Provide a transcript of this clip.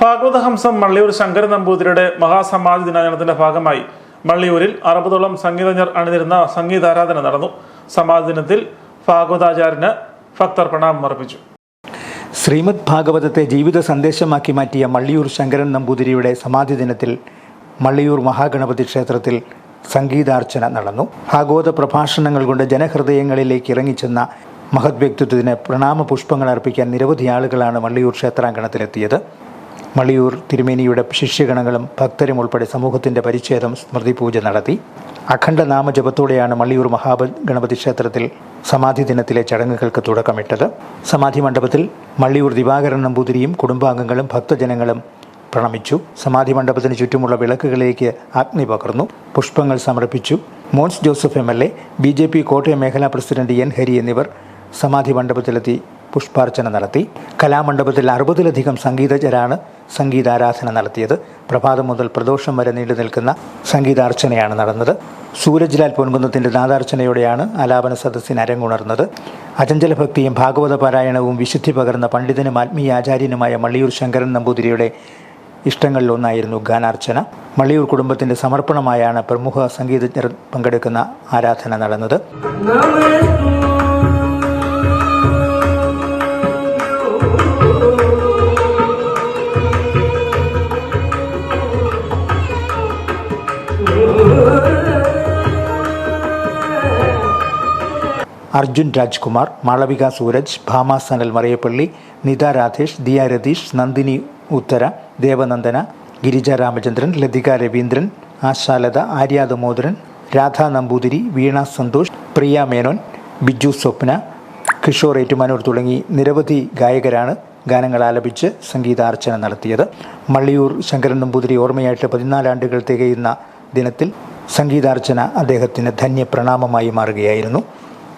ഭാഗവതഹംസം മള്ളിയൂർ ശങ്കരൻ നമ്പൂതിരിയുടെ മഹാസമാധി ദിനാചരണത്തിന്റെ ഭാഗമായി മള്ളിയൂരിൽ അറുപതോളം സംഗീതജ്ഞർ അണിനിരുന്ന സംഗീതാരാധന നടന്നു. സമാധി ദിനത്തിൽ ഭാഗവതാചാര്യന് ഭക്തർ പ്രണാമം അർപ്പിച്ചു ശ്രീമദ് ഭാഗവതത്തെ ജീവിത സന്ദേശമാക്കി മാറ്റിയ മള്ളിയൂർ ശങ്കരൻ നമ്പൂതിരിയുടെ സമാധി ദിനത്തിൽ മള്ളിയൂർ മഹാഗണപതി ക്ഷേത്രത്തിൽ സംഗീതാർച്ചന നടന്നു. ഭാഗവത പ്രഭാഷണങ്ങൾ കൊണ്ട് ജനഹൃദയങ്ങളിലേക്ക് ഇറങ്ങിച്ചെന്ന മഹത് വ്യക്തിത്വത്തിന് പ്രണാമ പുഷ്പങ്ങൾ അർപ്പിക്കാൻ നിരവധി ആളുകളാണ് മള്ളിയൂർ ക്ഷേത്രാങ്കണത്തിലെത്തിയത്. മള്ളിയൂർ തിരുമേനിയുടെ ശിഷ്യഗണങ്ങളും ഭക്തരും ഉൾപ്പെടെ സമൂഹത്തിന്റെ പരിച്ഛേദം സ്മൃതിപൂജ നടത്തി. അഖണ്ഡ നാമജപത്തോടെയാണ് മള്ളിയൂർ മഹാഗണപതി ക്ഷേത്രത്തിൽ സമാധി ദിനത്തിലെ ചടങ്ങുകൾക്ക് തുടക്കമിട്ടത്. സമാധി മണ്ഡപത്തിൽ മള്ളിയൂർ ദിവാകരൻ നമ്പൂതിരിയും കുടുംബാംഗങ്ങളും ഭക്തജനങ്ങളും പ്രണമിച്ചു. സമാധി മണ്ഡപത്തിന് ചുറ്റുമുള്ള വിളക്കുകളിലേക്ക് അഗ്നി പകർന്നു. പുഷ്പങ്ങൾ സമർപ്പിച്ചു. Mons Joseph M L A B J P Kottayam മേഖലാ പ്രസിഡന്റ് എൻ ഹരി എന്നിവർ സമാധി മണ്ഡപത്തിലെത്തി പുഷ്പാർച്ചന നടത്തി. കലാമണ്ഡപത്തിൽ അറുപതിലധികം സംഗീതജ്ഞരാണ് സംഗീതാരാധന നടത്തിയത്. പ്രഭാതം മുതൽ പ്രദോഷം വരെ നീണ്ടു നിൽക്കുന്ന സംഗീതാർച്ചനയാണ് നടന്നത്. സൂരജ്ലാൽ പൊൻകുന്നത്തിന്റെ നാദാർച്ചനയോടെയാണ് ആലാപന സദസ്സിന് അരങ്ങുണർന്നത്. അചഞ്ചല ഭക്തിയും ഭാഗവത പാരായണവും വിശുദ്ധി പകർന്ന പണ്ഡിതനും ആത്മീയ ആചാര്യനുമായ മള്ളിയൂർ ശങ്കരൻ നമ്പൂതിരിയുടെ ഇഷ്ടങ്ങളിലൊന്നായിരുന്നു ഗാനാർച്ചന. മള്ളിയൂർ കുടുംബത്തിന്റെ സമർപ്പണമായാണ് പ്രമുഖ സംഗീതജ്ഞർ പങ്കെടുക്കുന്ന ആരാധന നടന്നത്. അർജുൻ രാജ്കുമാർ മാളവിക സൂരജ് ഭാമ സനൽ മറിയപ്പള്ളി നിത രാധേഷ് ദിയ രതീഷ് നന്ദിനി ഉത്തര ദേവനന്ദന ഗിരിജ രാമചന്ദ്രൻ ലതിക രവീന്ദ്രൻ ആശാലത ആര്യ ദമോദരൻ രാധാ നമ്പൂതിരി വീണ സന്തോഷ് പ്രിയ മേനോൻ ബിജു സ്വപ്ന കിഷോർ ഏറ്റുമാനൂർ തുടങ്ങി നിരവധി ഗായകരാണ് ഗാനങ്ങൾ ആലപിച്ച് സംഗീതാർച്ചന നടത്തിയത്. മള്ളിയൂർ ശങ്കരൻ നമ്പൂതിരി ഓർമ്മയായിട്ട് പതിനാലാണ്ടുകൾ തികയുന്ന ദിനത്തിൽ സംഗീതാർച്ചന അദ്ദേഹത്തിന് ധന്യപ്രണാമമായി മാറുകയായിരുന്നു.